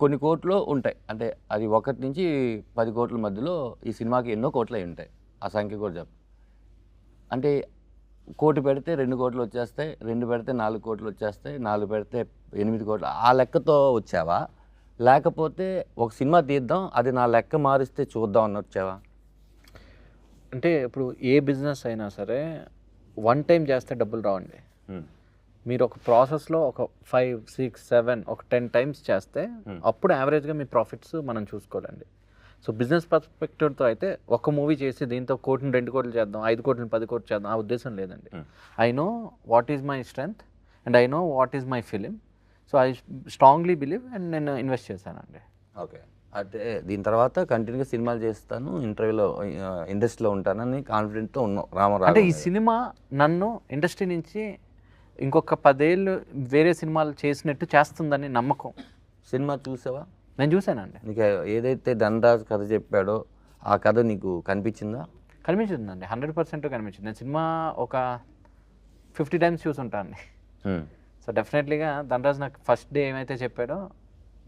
కొన్ని కోట్లు ఉంటాయి. అంటే అది ఒకటి నుంచి పది కోట్ల మధ్యలో ఈ సినిమాకి ఎన్నో కోట్లు అయి ఉంటాయి. ఆ సంఖ్య కూడా చెప్ప అంటే కోటి పెడితే రెండు కోట్లు వచ్చేస్తాయి రెండు పెడితే నాలుగు కోట్లు వచ్చేస్తాయి నాలుగు పెడితే ఎనిమిది కోట్లు. ఆ లెక్కతో వచ్చావా? లేకపోతే ఒక సినిమా తీద్దాం అది నా లెక్క మారిస్తే చూద్దాం అని వచ్చావా? అంటే ఇప్పుడు ఏ బిజినెస్ అయినా సరే వన్ టైం చేస్తే డబ్బులు రావండి. మీరు ఒక ప్రాసెస్లో ఒక ఫైవ్ సిక్స్ సెవెన్ ఒక టెన్ టైమ్స్ చేస్తే అప్పుడు యావరేజ్గా మీ ప్రాఫిట్స్ మనం చూసుకోవాలండి. సో బిజినెస్ పర్స్పెక్టివ్తో అయితే ఒక మూవీ చేసి దీంతో కోటిని రెండు కోట్లు చేద్దాం ఐదు కోట్లని పది కోట్లు చేద్దాం ఆ ఉద్దేశం లేదండి. I know what is my strength and I know what is my film. So I strongly believe and నేను ఇన్వెస్ట్ చేశానండి. ఓకే. అంటే దీని తర్వాత కంటిన్యూగా సినిమాలు చేస్తాను ఇంటర్వ్యూలో ఇండస్ట్రీలో ఉంటానని కాన్ఫిడెంట్తో ఉన్నావు రామరావు అంటే ఈ సినిమా నన్ను ఇండస్ట్రీ నుంచి ఇంకొక పదేళ్ళు వేరే సినిమాలు చేసినట్టు చేస్తుందని నమ్మకం. సినిమా చూసావా? నేను చూశానండి. నీకు ఏదైతే ధనరాజ్ కథ చెప్పాడో ఆ కథ నీకు కనిపించిందా? కనిపించిందండి. హండ్రెడ్ పర్సెంట్ కనిపించింది. నేను సినిమా ఒక ఫిఫ్టీ టైమ్స్ చూసుంటాను. సో డెఫినెట్లీగా ధనరాజ్ నాకు ఫస్ట్ డే ఏమైతే చెప్పాడో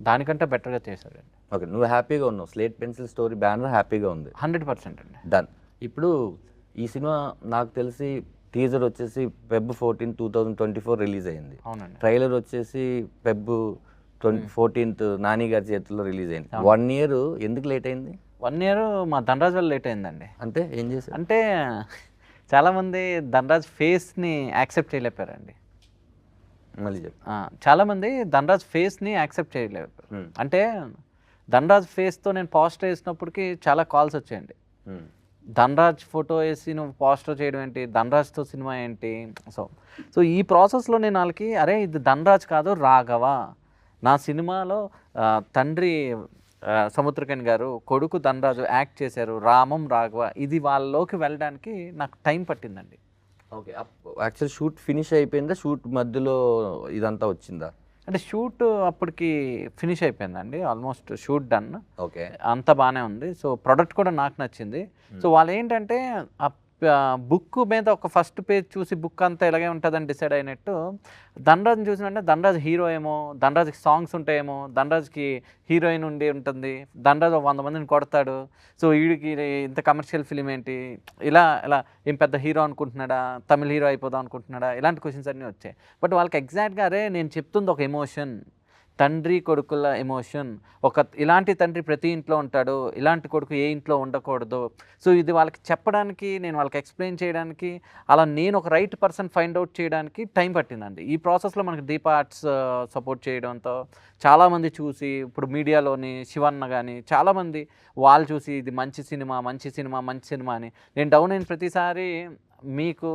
దానికంటే బెటర్గా చేశాడండి. ఓకే నువ్వు హ్యాపీగా ఉన్నావు. స్లేట్ పెన్సిల్ స్టోరీ బ్యానర్ హ్యాపీగా ఉంది. హండ్రెడ్ పర్సెంట్ అండి. డన్. ఇప్పుడు ఈ సినిమా నాకు తెలిసి టీజర్ వచ్చేసి Feb fourteen two thousand twenty four release అయింది. అవునండి. ట్రైలర్ వచ్చేసి ఫెబ్ ట్వంటీ ఫోర్టీన్త్ నాని గారి చేతుల్లో రిలీజ్ అయింది. వన్ ఇయర్ ఎందుకు లేట్ అయింది? వన్ ఇయర్ మా ధనరాజ్ వల్ల లేట్ అయిందండి. అంటే ఏం చేశారు? అంటే చాలామంది ధనరాజ్ ఫేస్ని యాక్సెప్ట్ చేయలేపారండి. మళ్ళీ చాలామంది ధనరాజ్ ఫేస్ని యాక్సెప్ట్ చేయలేరు Hmm. అంటే ధనరాజ్ ఫేస్తో నేను పోస్టర్ వేసినప్పటికీ చాలా కాల్స్ వచ్చాయండి. హ్మ్. ధనరాజ్ ఫోటో వేసి నువ్వు పోస్టర్ చేయడం ఏంటి? ధనరాజ్తో సినిమా ఏంటి? సో సో ఈ ప్రాసెస్లో నేను వాళ్ళకి అరే ఇది ధనరాజ్ కాదు రాఘవ. నా సినిమాలో తండ్రి సముద్రకన్ గారు కొడుకు ధనరాజు యాక్ట్ చేశారు రామం రాఘవ. ఇది వాళ్ళలోకి వెళ్ళడానికి నాకు టైం పట్టిందండి. ఓకే యాక్చువల్ షూట్ ఫినిష్ అయిపోయిందా? షూట్ మధ్యలో ఇదంతా వచ్చిందా? అంటే షూట్ అప్పటికి ఫినిష్ అయిపోయిందండి. Almost shoot done. ఓకే. అంతా బాగానే ఉంది. సో ప్రోడక్ట్ కూడా నాకు నచ్చింది. సో వాళ్ళు ఏంటంటే ఆ బుక్ మీద ఒక ఫస్ట్ పేజ్ చూసి బుక్ అంతా ఇలాగే ఉంటుందని డిసైడ్ అయినట్టు ధనరాజ్ని చూసినంటే ధనరాజ్ హీరో ఏమో ధనరాజ్కి సాంగ్స్ ఉంటాయేమో ధనరాజ్కి హీరోయిన్ ఉండి ఉంటుంది ధనరాజ్ ఒక వంద మందిని కొడతాడు. సో వీడికి ఇంత కమర్షియల్ ఫిలిం ఏంటి? ఇలా ఇలా ఏం పెద్ద హీరో అనుకుంటున్నాడా? తమిళ హీరో అయిపోదాం అనుకుంటున్నాడా? ఇలాంటి క్వశ్చన్స్ అన్నీ వచ్చాయి. బట్ వాళ్ళకి ఎగ్జాక్ట్గా అరే నేను చెప్తుంది ఒక ఎమోషన్. తండ్రి కొడుకుల ఎమోషన్ ఒక ఇలాంటి తండ్రి ప్రతి ఇంట్లో ఉంటాడు ఇలాంటి కొడుకు ఏ ఇంట్లో ఉండకూడదు. సో ఇది వాళ్ళకి చెప్పడానికి నేను వాళ్ళకి ఎక్స్ప్లెయిన్ చేయడానికి అలా నేను ఒక రైట్ పర్సన్ ఫైండ్ అవుట్ చేయడానికి టైం పట్టిందండి. ఈ ప్రాసెస్లో మనకి దీప ఆర్ట్స్ సపోర్ట్ చేయడంతో చాలామంది చూసి ఇప్పుడు మీడియాలోని శివన్న కానీ చాలామంది వాళ్ళు చూసి ఇది మంచి సినిమా మంచి సినిమా మంచి సినిమా అని. నేను డౌన్ అయిన ప్రతిసారి మీకు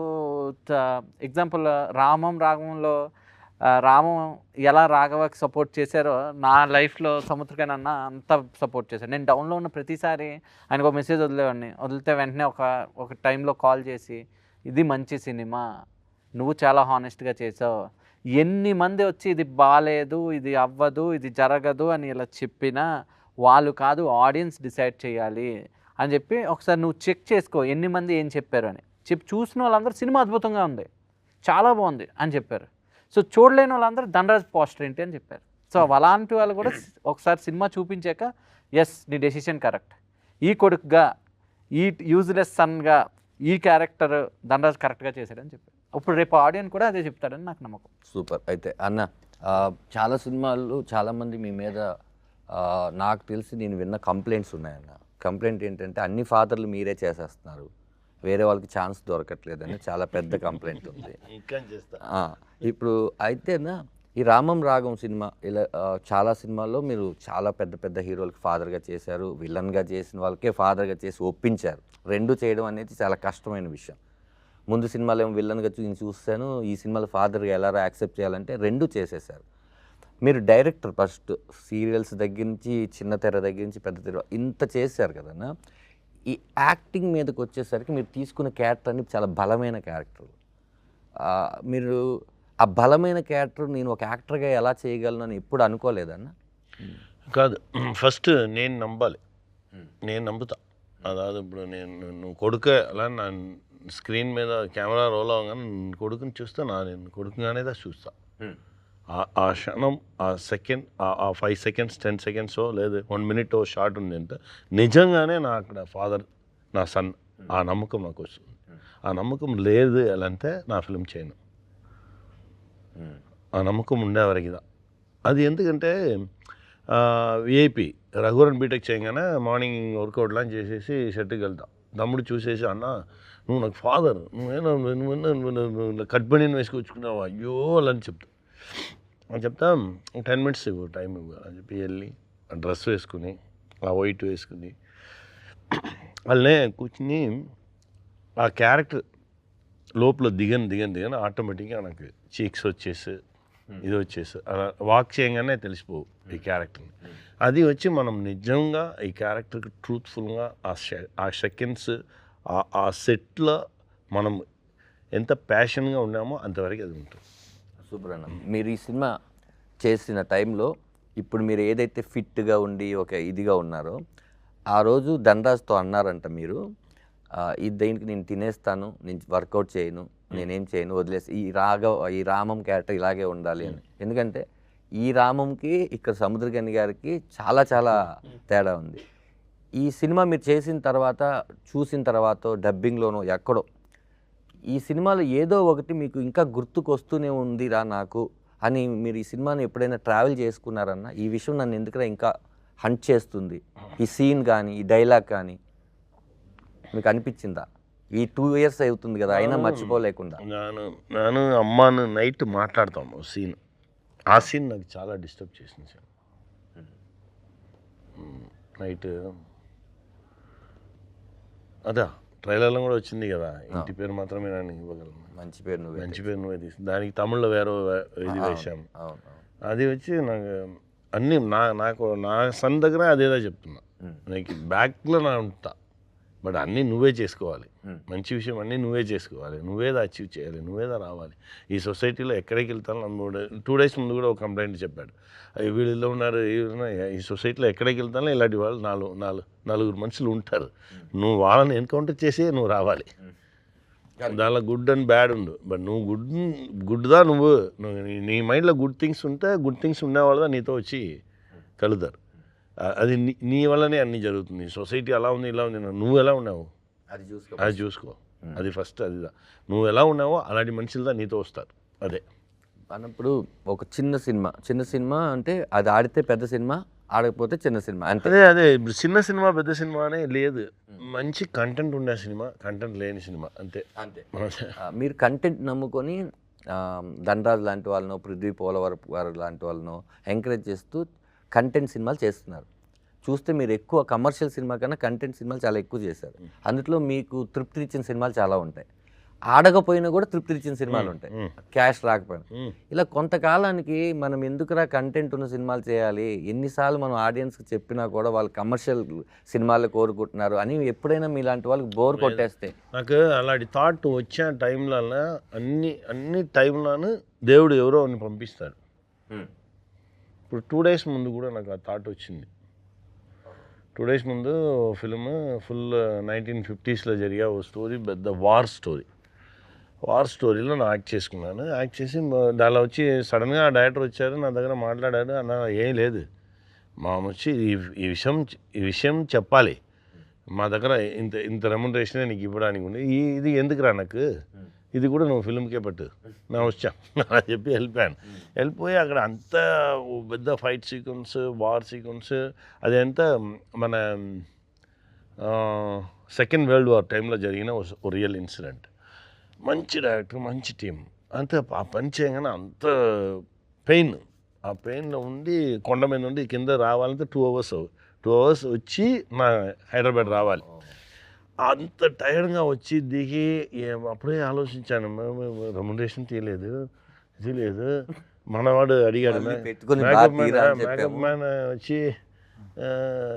ఎగ్జాంపుల్ రామం రాగంలో రామం ఎలా రాఘవకి సపోర్ట్ చేశారో నా లైఫ్లో సముద్రకన్ అన్న అంత సపోర్ట్ చేశారు నేను డౌన్లో ఉన్న ప్రతిసారి ఆయనకు ఒక మెసేజ్ వదిలేవాడిని. వదిలితే వెంటనే ఒక ఒక టైంలో కాల్ చేసి ఇది మంచి సినిమా. నువ్వు చాలా హానెస్ట్గా చేసావు. ఎన్ని మంది వచ్చి ఇది బాగాలేదు ఇది అవ్వదు ఇది జరగదు అని ఇలా చెప్పినా వాళ్ళు కాదు ఆడియన్స్ డిసైడ్ చేయాలి అని చెప్పి ఒకసారి నువ్వు చెక్ చేసుకో ఎన్ని మంది ఏం చెప్పారు అని చెప్పి చూసిన వాళ్ళందరూ సినిమా అద్భుతంగా ఉంది. చాలా బాగుంది అని చెప్పారు. సో చూడలేని వాళ్ళందరూ ధనరాజ్ పోస్టర్ ఏంటి అని చెప్పారు. సో అలాంటి వాళ్ళు కూడా ఒకసారి సినిమా చూపించాక ఎస్ నీ డెసిషన్ కరెక్ట్ ఈ కొడుకుగా ఈ యూజ్లెస్ సన్గా ఈ క్యారెక్టర్ ధనరాజ్ కరెక్ట్గా చేశాడని చెప్పారు. ఇప్పుడు రేపు ఆడియన్స్ కూడా అదే చెప్తాడని నాకు నమ్మకం. సూపర్. అయితే అన్న చాలా సినిమాలు చాలామంది మీ మీద నాకు తెలిసి నేను విన్న కంప్లైంట్స్ ఉన్నాయన్న. కంప్లైంట్ ఏంటంటే అన్ని ఫాదర్లు మీరే చేసేస్తున్నారు. వేరే వాళ్ళకి ఛాన్స్ దొరకట్లేదని చాలా పెద్ద కంప్లైంట్ ఉంది. ఇప్పుడు అయితేనా ఈ రామం రాగం సినిమా ఇలా చాలా సినిమాల్లో మీరు చాలా పెద్ద పెద్ద హీరోలకి ఫాదర్గా చేశారు విలన్గా చేసిన వాళ్ళకే ఫాదర్గా చేసి ఒప్పించారు. రెండు చేయడం అనేది చాలా కష్టమైన విషయం. ముందు సినిమాలో ఏమో విలన్గా చూ నేను చూస్తాను ఈ సినిమాలో ఫాదర్గా ఎలా యాక్సెప్ట్ చేయాలంటే రెండు చేసేసారు మీరు డైరెక్టర్ ఫస్ట్ సీరియల్స్ దగ్గర నుంచి చిన్న తెర దగ్గర నుంచి పెద్ద తెర ఇంత చేశారు కదన్నా ఈ యాక్టింగ్ మీదకి వచ్చేసరికి మీరు తీసుకున్న క్యారెక్టర్ అన్ని చాలా బలమైన క్యారెక్టర్ మీరు ఆ బలమైన క్యారెక్టర్ నేను ఒక యాక్టర్గా ఎలా చేయగలను అని ఎప్పుడు అనుకోలేదన్న? కాదు ఫస్ట్ నేను నమ్మాలి. నేను నమ్ముతా. అదాదు ఇప్పుడు నేను నువ్వు కొడుకే అలా నా స్క్రీన్ మీద కెమెరా రోల్ అవ్వగానే కొడుకుని చూస్తా నా నేను కొడుకుగానే చూస్తా. ఆ- క్షణం ఆ సెకండ్ ఆ ఫైవ్ సెకండ్స్ టెన్ సెకండ్స్ లేదు వన్ మినిట్ షార్ట్ ఉంది అంటే నిజంగానే నా అక్కడ ఫాదర్ నా సన్ ఆ నమ్మకం నాకు వస్తుంది ఆ నమ్మకం లేదు అంటే నా ఫిల్మ్ చేయను ఆ నమ్మకం ఉండేవరకు అది ఎందుకంటే విఐపి రఘువరన్ బీటెక్ చేయగానే మార్నింగ్ వర్కౌట్లా చేసేసి షర్ట్కి వెళ్తా తమ్ముడు చూసేసి అన్న నువ్వు నాకు ఫాదర్ నువ్వేనా నువ్వు కట్ బనీని వేసుకొచ్చుకున్నావు అయ్యో అని చెప్తా అని చెప్తా టెన్ మినిట్స్ ఇవ్వు టైం ఇవ్వు అని చెప్పి వెళ్ళి ఆ డ్రెస్ వేసుకుని ఆ వైట్ వేసుకుని వాళ్ళనే కూర్చుని ఆ క్యారెక్టర్ లోపల దిగని దిగని దిగని ఆటోమేటిక్గా నాకు చీక్స్ వచ్చేసి ఇది వచ్చేసి అలా వాక్ చేయగానే తెలిసిపోవు ఈ క్యారెక్టర్ని. అది వచ్చి మనం నిజంగా ఈ క్యారెక్టర్కి ట్రూత్ఫుల్గా ఆ ఆ సెకండ్స్ ఆ సెట్లో మనం ఎంత ప్యాషన్గా ఉన్నామో అంతవరకు అది ఉంటుంది. సూపర్ అన్న మీరు ఈ సినిమా చేసిన టైంలో ఇప్పుడు మీరు ఏదైతే ఫిట్గా ఉండి ఒక ఇదిగా ఉన్నారో ఆ రోజు ధనరాజ్తో అన్నారంట మీరు ఈ దేనికి నేను తినేస్తాను నేను వర్కౌట్ చేయను నేనేం చేయను వదిలేసి ఈ రాగ ఈ రామం క్యారెక్టర్ ఇలాగే ఉండాలి అని. ఎందుకంటే ఈ రామంకి ఇక్కడ సముద్రగని గారికి చాలా చాలా తేడా ఉంది. ఈ సినిమా మీరు చేసిన తర్వాత చూసిన తర్వాత డబ్బింగ్లోనో ఎక్కడో ఈ సినిమాలో ఏదో ఒకటి మీకు ఇంకా గుర్తుకు వస్తూనే ఉందిరా నాకు అని మీరు ఈ సినిమాని ఎప్పుడైనా ట్రావెల్ చేసుకున్నారన్న ఈ విషయం నన్ను ఎందుకురా ఇంకా హంట్ చేస్తుంది? ఈ సీన్ కానీ ఈ డైలాగ్ కానీ మీకు అనిపించిందా? ఈ టూ ఇయర్స్ అవుతుంది కదా అయినా మర్చిపోలేకుండా. నేను నేను అమ్మాను నైట్ మాట్లాడతాము సీన్ ఆ సీన్ నాకు చాలా డిస్టర్బ్ చేసింది సార్. నైట్ అదా? ట్రైలర్లో కూడా వచ్చింది కదా. ఇంటి పేరు మాత్రమే నేను ఇవ్వగలను. మంచి పేరు నువ్వు మంచి పేరు నువ్వే తీసి దానికి తమిళ్ళో వేరే ఇది అవును. అది వచ్చి నాకు అన్నీ నా నాకు నా సన్ దగ్గర అదేదో చెప్తున్నా. నీకు బ్యాక్లో నా ఉంటా. బట్ అన్నీ నువ్వే చేసుకోవాలి. మంచి విషయం అన్నీ నువ్వే చేసుకోవాలి. నువ్వేదా అచీవ్ చేయాలి నువ్వేదా రావాలి. ఈ సొసైటీలో ఎక్కడికి వెళ్తాను నన్ను టూ డేస్ ముందు కూడా ఒక కంప్లైంట్ చెప్పాడు. "అయ్య, వీళ్ళు ఇలా ఉన్నారు. ఈ సొసైటీలో ఎక్కడికి వెళ్తానో ఇలాంటి వాళ్ళు నాలుగు నాలుగు నలుగురు మనుషులు ఉంటారు. నువ్వు వాళ్ళని ఎన్కౌంటర్ చేసే నువ్వు రావాలి. దానిలో గుడ్ అండ్ బ్యాడ్ ఉండు. బట్ నువ్వు గుడ్ గుడ్దా నువ్వు. నీ- మైండ్లో గుడ్ థింగ్స్ ఉంటే గుడ్ థింగ్స్ ఉండేవాళ్ళ నీతో వచ్చి కలుతారు. అది నీ- నీ వల్లనే అన్నీ జరుగుతుంది. సొసైటీ అలా ఉంది ఇలా ఉంది నువ్వు ఎలా ఉన్నావు? అది చూసుకో అది చూసుకో. అది ఫస్ట్ అది నువ్వు ఎలా ఉన్నావో అలాంటి మనుషులదా నీతో వస్తారు. అదే. అన్నప్పుడు ఒక చిన్న సినిమా చిన్న సినిమా అంటే అది ఆడితే పెద్ద సినిమా ఆడకపోతే చిన్న సినిమా అంతే. అదే అదే. చిన్న సినిమా పెద్ద సినిమా అనే లేదు. మంచి కంటెంట్ ఉండే సినిమా కంటెంట్ లేని సినిమా అంతే. అంతే. మీరు కంటెంట్ నమ్ముకొని ధనరాజ్ లాంటి వాళ్ళను పృథ్వీ పోలవరపు గారు లాంటి వాళ్ళను ఎంకరేజ్ చేస్తూ కంటెంట్ సినిమాలు చేస్తున్నారు. చూస్తే మీరు ఎక్కువ కమర్షియల్ సినిమా కన్నా కంటెంట్ సినిమాలు చాలా ఎక్కువ చేశారు. అందులో మీకు తృప్తినిచ్చిన సినిమాలు చాలా ఉంటాయి. ఆడకపోయినా కూడా తృప్తినిచ్చిన సినిమాలు ఉంటాయి. క్యాష్ రాకపోయినా. ఇలా కొంతకాలానికి మనం ఎందుకురా కంటెంట్ ఉన్న సినిమాలు చేయాలి? ఎన్నిసార్లు మనం ఆడియన్స్కి చెప్పినా కూడా వాళ్ళు కమర్షియల్ సినిమాలు కోరుకుంటున్నారు అని ఎప్పుడైనా మీలాంటి వాళ్ళకి బోర్ కొట్టేస్తే. నాకు అలాంటి థాట్ వచ్చే టైంలో అన్ని అన్ని టైంలోనూ దేవుడు ఎవరో అని పంపిస్తాడు. ఇప్పుడు టూ డేస్ ముందు కూడా నాకు ఆ థాట్ వచ్చింది. టూ డేస్ ముందు ఫిల్మ్ ఫుల్ నైన్టీన్ ఫిఫ్టీస్లో జరిగే ఓ స్టోరీ పెద్ద వార్ స్టోరీ వార్ స్టోరీలో నేను యాక్ట్ చేసుకున్నాను. యాక్ట్ చేసి దానిలో వచ్చి సడన్గా ఆ డైరెక్టర్ వచ్చారు నా దగ్గర మాట్లాడాడు అన్న ఏం లేదు. మా వచ్చి ఈ ఈ విషయం ఈ విషయం చెప్పాలి. మా దగ్గర ఇంత ఇంత రెమ్యునరేషన్ నీకు ఇవ్వడానికి ఉంది. ఈ ఇది ఎందుకురా నాకు? ఇది కూడా నువ్వు ఫిల్మ్కే పట్టు. నా వచ్చా అలా చెప్పి వెళ్ళిపోయాను వెళ్ళిపోయి అక్కడ అంత పెద్ద ఫైట్ సీక్వెన్స్ వార్ సీక్వెన్స్ అది మన సెకండ్ వరల్డ్ వార్ టైంలో జరిగిన ఓ రియల్ ఇన్సిడెంట్ మంచి డైరెక్టర్ మంచి టీం అంత ఆ పని చేయగానే అంత పెయిన్ ఆ పెయిన్లో ఉండి కొండ మీద నుండి కింద రావాలంటే టూ అవర్స్ టూ అవర్స్ వచ్చి నా హైదరాబాద్ రావాలి. అంత టైర్డ్గా వచ్చి దిగి అప్పుడే ఆలోచించాను. రెమ్యునరేషన్ తీయలేదు. ఇది లేదు. మనవాడు అడిగాడు మళ్ళీ "మే- పెట్టుకొని మేకప్ మ్యాన్ మేకప్. మ్యాన్ వచ్చి "ఆ,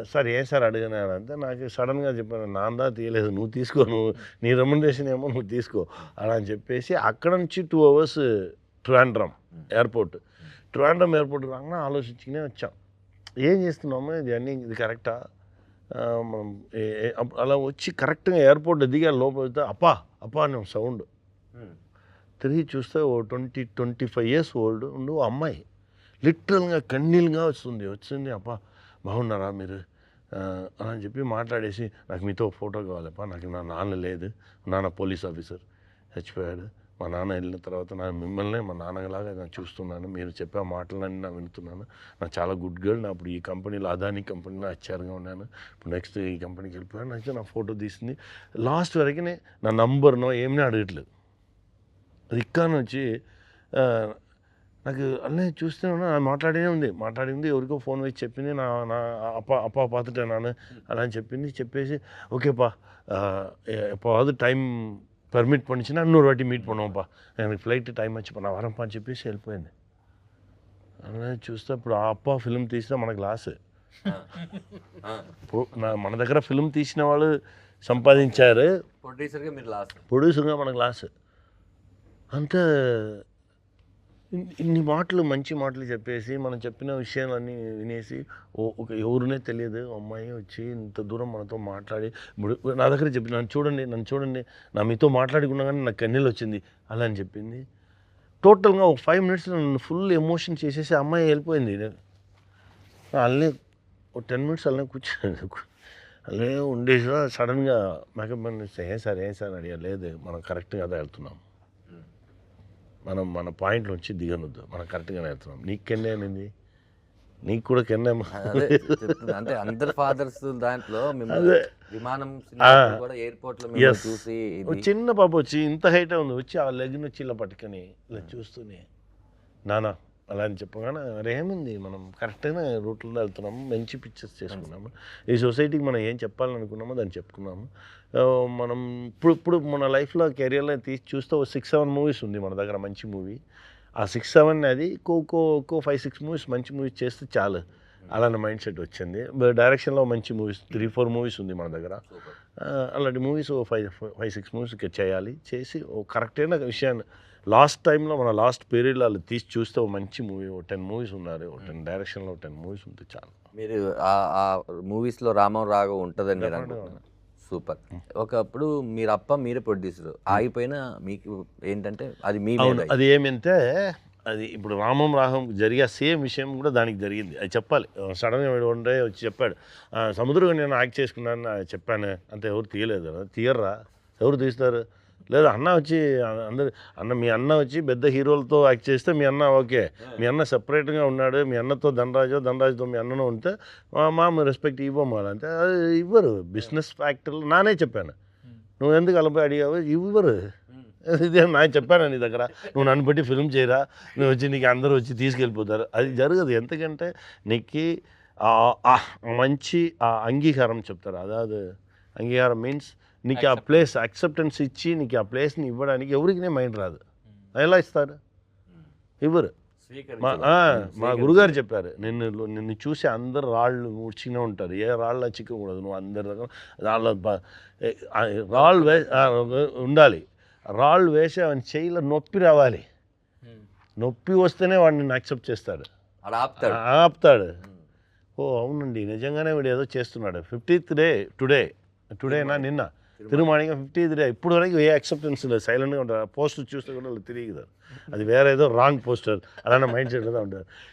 సార్ ఏం సార్ అడిగినాను అంటే నాకు సడన్గా చెప్పాను నాందా తీయలేదు. నువ్వు తీసుకో నువ్వు నీ రెమ్యునరేషన్ ఏమో నువ్వు తీసుకో అలా అని చెప్పేసి అక్కడ నుంచి two hours Trivandrum airport. Trivandrum airport రాగానే ఆలోచించుకునే వచ్చాం. ఏం చేస్తున్నాము ఇది అన్నీ ఇది కరెక్టా? మనం అలా వచ్చి కరెక్ట్గా ఎయిర్పోర్ట్ దిగా లోపల అప్పా అప్పా అని సౌండ్. తిరిగి చూస్తే ఓ twenty twenty five years old ఉండు ఓ అమ్మాయి. లిటరల్గా కన్నీళ్ళుగా వస్తుంది వచ్చింది అప్ప బాగున్నారా మీరు? అని చెప్పి మాట్లాడేసి నాకు మీతో ఫోటో కావాలప్ప నాకు నా నాన్న లేదు నాన్న పోలీస్ ఆఫీసర్ చచ్చిపోయాడు. మా నాన్న వెళ్ళిన తర్వాత నా మిమ్మల్ని మా నాన్నలాగా నేను చూస్తున్నాను మీరు చెప్పే మాటలన్నీ నా వింటున్నాను నా చాలా గుడ్ గర్ల్ నా అప్పుడు ఈ కంపెనీలో అదాని కంపెనీలో హెచ్ఆర్గా ఉన్నాను ఇప్పుడు నెక్స్ట్ ఈ కంపెనీకి వెళ్ళిపోయాను నెక్స్ట్ నా ఫోటో తీసింది లాస్ట్ వరకు నా నంబర్నో ఏమీ అడగట్లేదు అది ఇక్కడ నుంచి నాకు అన్నీ చూస్తూనే ఉన్నా మాట్లాడేనే ఉంది మాట్లాడింది ఎవరికో ఫోన్ వేసి చెప్పింది నా నా అప్ప అప్ప పాతటే నాన్న అలా అని చెప్పింది చెప్పేసి ఓకేపా ఎప్పుడు టైం பர்மிட் பண்ணிச்சுன்னா இன்னொரு வாட்டி மீட் பண்ணுவோம்ப்பா எனக்கு ఫ్లైట్ టైం వచ్చిపా నా వరంపా అని చెప్పేసి వెళ్ళిపోయింది అలా చూస్తే ఇప్పుడు ఆ అప్ప ఫిల్మ్ తీసినా మనకు లాస్ పో- నా మన దగ్గర ఫిల్మ్ తీసిన వాళ్ళు సంపాదించారు ప్రొడ్యూసర్గా మీరు లాస్ట్ ప్రొడ్యూసర్గా మనకు లాస్ అంత ఇన్- ఇన్ని మాటలు మంచి మాటలు చెప్పేసి మనం చెప్పిన విషయాలన్నీ వినేసి ఓ- ఒక ఎవరునే తెలియదు అమ్మాయి వచ్చి ఇంత దూరం మనతో మాట్లాడి ఇప్పుడు నా దగ్గర చెప్పి నన్ను చూడండి నన్ను చూడండి నా మీతో మాట్లాడుకున్నా కానీ నాకు కన్నీళ్ళు వచ్చింది అలా అని చెప్పింది. టోటల్గా ఒక ఫైవ్ మినిట్స్లో నన్ను ఫుల్ ఎమోషన్ చేసేసి అమ్మాయి వెళ్ళిపోయింది. అల్లే ఒక టెన్ మినిట్స్ అలానే కూర్చున్నాను అలానే ఉండేసి సడన్గా మేకప్ అని ఏం సార్ ఏం సార్? అడిగా లేదు మనం కరెక్ట్గా అదే వెళ్తున్నాం. మనం మన పాయింట్ నుంచి దిగనొద్దు మనం కరెక్ట్గానే వెళ్తున్నాం నీకు కెన్నే అనింది నీకు కూడా కెన్నే. అంటే అందరు ఫాదర్స్ దాంట్లో. విమానం. కూడా ఎయిర్పోర్ట్లో చూసి చిన్న పాప వచ్చి ఇంత హైట్ ఉంది వచ్చి ఆ లెగ్ వచ్చి ఇలా పట్టుకొని ఇలా చూస్తూనే నానా అలా అని చెప్పగానే అరే ఏముంది? మనం కరెక్ట్గానే రూట్లో వెళ్తున్నాము మంచి పిక్చర్స్ చేసుకున్నాము. ఈ సొసైటీకి మనం ఏం చెప్పాలనుకున్నామో దాన్ని చెప్పుకున్నాము. మనం ఇప్పుడు ఇప్పుడు మన లైఫ్లో కెరియర్లో తీసి చూస్తే ఒక సిక్స్ సెవెన్ మూవీస్ ఉంది మన దగ్గర మంచి మూవీ ఆ సిక్స్ సెవెన్ అది కో కో కో ఫైవ్ సిక్స్ మూవీస్ మంచి మూవీస్ చేస్తే చాలు. అలాంటి మైండ్ సెట్ వచ్చింది. డైరెక్షన్లో మంచి మూవీస్ త్రీ ఫోర్ మూవీస్ ఉంది మన దగ్గర. అలాంటి movies five five six movies చేయాలి. చేసి ఓ కరెక్ట్ అయిన విషయాన్ని లాస్ట్ టైంలో మన లాస్ట్ పీరియడ్లో వాళ్ళు తీసి చూస్తే మంచి మూవీ ఓ టెన్ మూవీస్ ఉన్నారు. ఓ టెన్ డైరెక్షన్లో టెన్ మూవీస్ ఉంటే చాలు. మీరు ఆ- ఆ మూవీస్లో రామం రాఘవ్ ఉంటుందని మీరు అనుకుంటున్నారు సూపర్. ఒకప్పుడు మీరు అప్ప మీరే ప్రొడ్యూసర్. ఆగిపోయినా మీకు ఏంటంటే అది మీ అది ఏమంటే అది ఇప్పుడు రామం రాహం జరిగే సేమ్ విషయం కూడా దానికి జరిగింది. అది చెప్పాలి. సడన్గా వీడు వన్ డే వచ్చి చెప్పాడు "ఆ, సముద్రం నేను యాక్ట్ చేసుకున్నాను చెప్పాను. అంతే ఎవరు తీయలేదు. తీయర్రా? ఎవరు తీస్తారు? లేదు అన్న వచ్చి అందరు అన్న మీ అన్న వచ్చి పెద్ద హీరోలతో యాక్ట్ చేస్తే మీ అన్న ఓకే. మీ అన్న సపరేట్గా ఉన్నాడు మీ అన్నతో ధనరాజు ధనరాజుతో మీ అన్నను ఉంటే మా- రెస్పెక్ట్ ఇవ్వము అలా అంటే అది ఇవ్వరు బిజినెస్ ఫ్యాక్టరీలో నానే చెప్పాను. నువ్వు ఎందుకు అలపై అడిగావు? ఇవ్వరు. ఇదే నా చెప్పాను నీ దగ్గర. నువ్వు నన్ను బట్టి ఫిల్మ్ చేయరా? నువ్వు వచ్చి నీకు అందరూ వచ్చి తీసుకెళ్ళిపోతారు. అది జరగదు. ఎందుకంటే నీకు మంచి ఆ అంగీకారం చెప్తారు. అదాదు అంగీకారం మీన్స్ నీకు ఆ ప్లేస్ అక్సెప్టెన్స్ ఇచ్చి నీకు ఆ ప్లేస్ని ఇవ్వడానికి ఎవరికి మైండ్ రాదు. ఎలా ఇస్తారు? ఇవ్వరు. మా గురుగారు చెప్పారు నిన్ను నిన్ను చూసి అందరు రాళ్ళు చిన్న ఉంటారు. ఏ రాళ్ళ చిక్కకూడదు నువ్వు అందరి రాళ్ళ రాళ్ళు వే ఉండాలి. రాళ్ళు వేసి అవన్నీ చేయిలో నొప్పి రావాలి. నొప్పి వస్తేనే వాడిని యాక్సెప్ట్ చేస్తాడు. ఆపుతాడు. ఓ అవునండి. నిజంగానే వీడు ఏదో చేస్తున్నాడు. ఫిఫ్టీత్ డే టుడే టుడేనా నిన్న? తిరుమాణిగా ఫిఫ్టీత్ డే ఇప్పుడు వరకు ఏ అక్సెప్టెన్స్ లేదు సైలెంట్గా ఉంటారు పోస్టర్ చూస్తే కూడా వాళ్ళు తిరిగిదారు అది వేరే ఏదో రాంగ్ పోస్టర్ అలానే మైండ్ సెట్ ఉంటారు